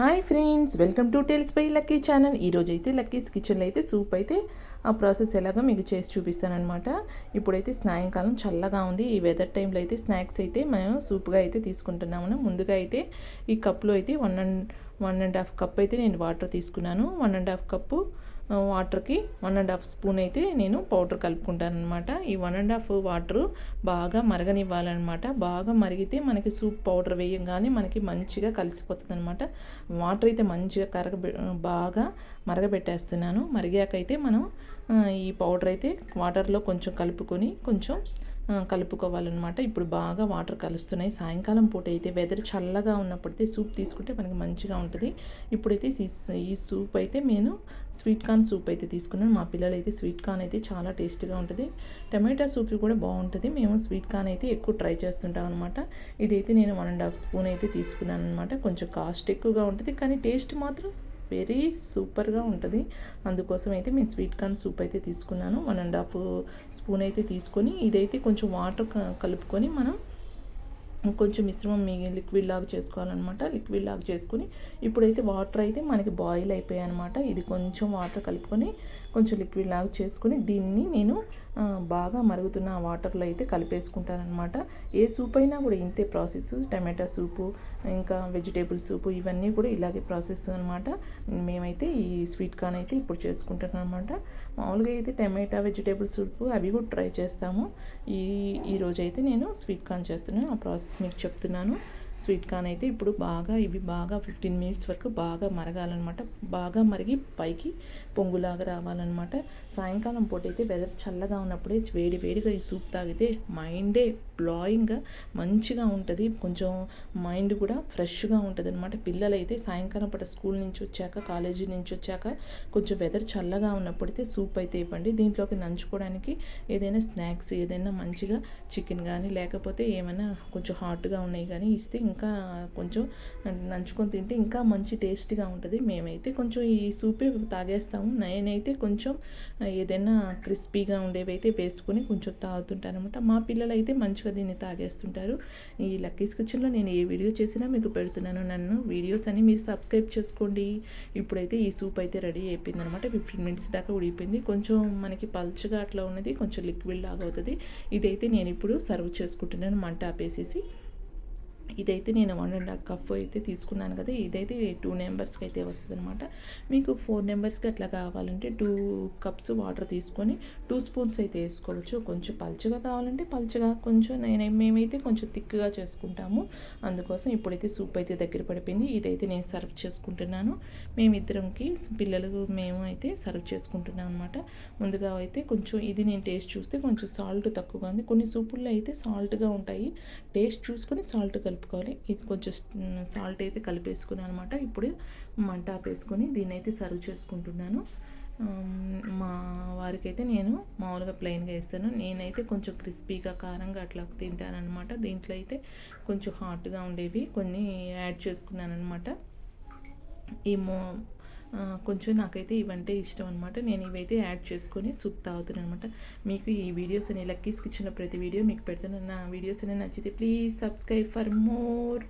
Hi friends welcome to tales by lucky channel. ఈరోజు అయితే Lucky's కిచెన్లో అయితే సూప్ అయితే ఆ ప్రాసెస్ ఎలాగో మీకు చేసి చూపిస్తానమాట ఇప్పుడైతే సాయంకాలం చల్లగా ఉంది. ఈ వెదర్ టైంలో అయితే స్నాక్స్ అయితే మేము సూప్గా అయితే తీసుకుంటున్నాము. ముందుగా అయితే ఈ కప్లో అయితే one and one and half cup అయితే నేను వాటర్ తీసుకున్నాను. వన్ అండ్ హాఫ్ కప్పు వాటర్కి వన్ అండ్ హాఫ్ స్పూన్ అయితే నేను పౌడర్ కలుపుకుంటాను అనమాట ఈ వన్ అండ్ హాఫ్ వాటర్ బాగా మరగనివ్వాలన్నమాట. బాగా మరిగితే మనకి సూప్ పౌడర్ వేయంగానే మనకి మంచిగా కలిసిపోతుంది అనమాట వాటర్ అయితే మంచిగా కరగ బాగా మరగబెట్టేస్తున్నాను. మరిగాకైతే మనం ఈ పౌడర్ అయితే వాటర్లో కొంచెం కలుపుకొని కొంచెం కలుపుకోవాలన్నమాట. ఇప్పుడు బాగా వాటర్ కలుస్తున్నాయి. సాయంకాలం పూట అయితే వెదర్ చల్లగా ఉన్నప్పుడైతే సూప్ తీసుకుంటే మనకి మంచిగా ఉంటుంది. ఇప్పుడైతే ఈ సూప్ అయితే నేను స్వీట్ కార్న్ సూప్ అయితే తీసుకున్నాను. మా పిల్లలు అయితే స్వీట్ కార్న్ అయితే చాలా టేస్ట్గా ఉంటుంది. టమాటా సూప్ కూడా బాగుంటుంది. మేము స్వీట్ కార్న్ అయితే ఎక్కువ ట్రై చేస్తుంటాం అనమాట ఇదైతే నేను వన్ అండ్ హాఫ్ స్పూన్ అయితే తీసుకున్నాను అనమాట కొంచెం కాస్ట్ ఎక్కువగా ఉంటుంది. కానీ టేస్ట్ మాత్రం వెరీ సూపర్గా ఉంటుంది. అందుకోసం అయితే మేము స్వీట్ కార్న్ సూప్ అయితే తీసుకున్నాను. వన్ అండ్ హాఫ్ స్పూన్ అయితే తీసుకొని ఇదైతే కొంచెం వాటర్ కలుపుకొని మనం కొంచెం మిశ్రమం మీ లిక్విడ్ లాగా చేసుకోవాలన్నమాట. లిక్విడ్ లాగా చేసుకుని ఇప్పుడైతే వాటర్ అయితే మనకి బాయిల్ అయిపోయాయి అనమాట ఇది కొంచెం వాటర్ కలుపుకొని కొంచెం లిక్విడ్ లాగా చేసుకుని దీన్ని నేను బాగా మరుగుతున్న వాటర్లో అయితే కలిపేసుకుంటారనమాట ఏ సూప్ అయినా కూడా ఇంతే ప్రాసెస్. టమాటా సూపు ఇంకా వెజిటేబుల్ సూపు ఇవన్నీ కూడా ఇలాగే ప్రాసెస్ అనమాట మేమైతే ఈ స్వీట్ కార్న్ అయితే ఇప్పుడు చేసుకుంటాను అనమాట మామూలుగా అయితే టమాటా వెజిటేబుల్ సూపు అవి కూడా ట్రై చేస్తాము. ఈ ఈరోజు అయితే నేను స్వీట్ కార్న్ చేస్తున్నాను. ఆ ప్రాసెస్ మీకు చెప్తున్నాను. స్వీట్ కార్న్ అయితే ఇప్పుడు బాగా ఇవి బాగా ఫిఫ్టీన్ మినిట్స్ వరకు బాగా మరగాలన్నమాట. బాగా మరిగి పైకి పొంగులాగా రావాలన్నమాట. సాయంకాలం పూట అయితే వెదర్ చల్లగా ఉన్నప్పుడే వేడి వేడిగా ఈ సూప్ తాగితే మైండే బ్లాయింగ్గా మంచిగా ఉంటుంది. కొంచెం మైండ్ కూడా ఫ్రెష్గా ఉంటుంది అనమాట పిల్లలైతే సాయంకాలం పూట స్కూల్ నుంచి వచ్చాక కాలేజీ నుంచి వచ్చాక కొంచెం వెదర్ చల్లగా ఉన్నప్పుడైతే సూప్ అయితే ఇవ్వండి. దీంట్లోకి నంచుకోవడానికి ఏదైనా స్నాక్స్ ఏదైనా మంచిగా చికెన్ కానీ లేకపోతే ఏమైనా కొంచెం హాట్గా ఉన్నాయి కానీ ఇస్తే ఇంకా ఇంకా కొంచెం నంచుకొని తింటే ఇంకా మంచి టేస్టీగా ఉంటుంది. మేమైతే కొంచెం ఈ సూపే తాగేస్తాము. నేనైతే కొంచెం ఏదైనా క్రిస్పీగా ఉండేవి అయితే వేసుకొని కొంచెం తాగుతుంటాను అనమాట మా పిల్లలు అయితే మంచిగా దీన్ని తాగేస్తుంటారు. ఈ లక్కీస్ కిచెన్లో నేను ఏ వీడియో చేసినా మీకు పెడుతున్నాను. నన్ను వీడియోస్ అని మీరు సబ్స్క్రైబ్ చేసుకోండి. ఇప్పుడైతే ఈ సూప్ అయితే రెడీ అయిపోయింది అనమాట ఫిఫ్టీన్ మినిట్స్ దాకా ఉడిపోయింది కొంచెం మనకి పల్చగా అట్లా ఉన్నది. కొంచెం లిక్విడ్ లాగా అవుతుంది. ఇదైతే నేను ఇప్పుడు సర్వ్ చేసుకుంటున్నాను. మంట ఆపేసేసి. ఇదైతే నేను వన్ అండ్ హాఫ్ కప్ అయితే తీసుకున్నాను కదా ఇదైతే టూ నెంబర్స్కి అయితే వస్తుంది అనమాట మీకు ఫోర్ నెంబర్స్కి అట్లా కావాలంటే టూ కప్స్ వాటర్ తీసుకొని టూ స్పూన్స్ అయితే వేసుకోవచ్చు. కొంచెం పల్చగా కావాలంటే పల్చగా కొంచెం నేను మేమైతే కొంచెం థిక్గా చేసుకుంటాము. అందుకోసం ఇప్పుడైతే సూప్ అయితే దగ్గర పడిపోయింది. ఇదైతే నేను సర్వ్ చేసుకుంటున్నాను. మేమిద్దరంకి పిల్లలు మేము అయితే సర్వ్ చేసుకుంటున్నాం అనమాట ముందుగా అయితే కొంచెం ఇది నేను టేస్ట్ చూస్తే కొంచెం సాల్ట్ తక్కువగా ఉంది. కొన్ని సూపుల్లో అయితే సాల్ట్గా ఉంటాయి. టేస్ట్ చూసుకొని సాల్ట్ కలుపు కలుపుకోవాలి ఇది కొంచెం సాల్ట్ అయితే కలిపేసుకుని అనమాట. ఇప్పుడు మంట ఆపేసుకొని దీన్ని అయితే సర్వ్ చేసుకుంటున్నాను. మా వారికైతే నేను మామూలుగా ప్లెయిన్గా వేస్తాను. నేనైతే కొంచెం క్రిస్పీగా కారంగా అట్లా తింటానమాట దీంట్లో అయితే కొంచెం హాట్గా ఉండేవి. కొన్ని యాడ్ చేసుకున్నాను అనమాట ఈ మో కొంచెం నాకైతే ఇవంటే ఇష్టం అనమాట నేను ఇవైతే యాడ్ చేసుకొని సూప్ తాగుతున్నాను అనమాట మీకు ఈ వీడియోస్ అని లక్కీస్కి ఇచ్చిన ప్రతి వీడియో మీకు పెడతాను. నా వీడియోస్ అని నచ్చితే ప్లీజ్ సబ్స్క్రైబ్ ఫర్ మోర్.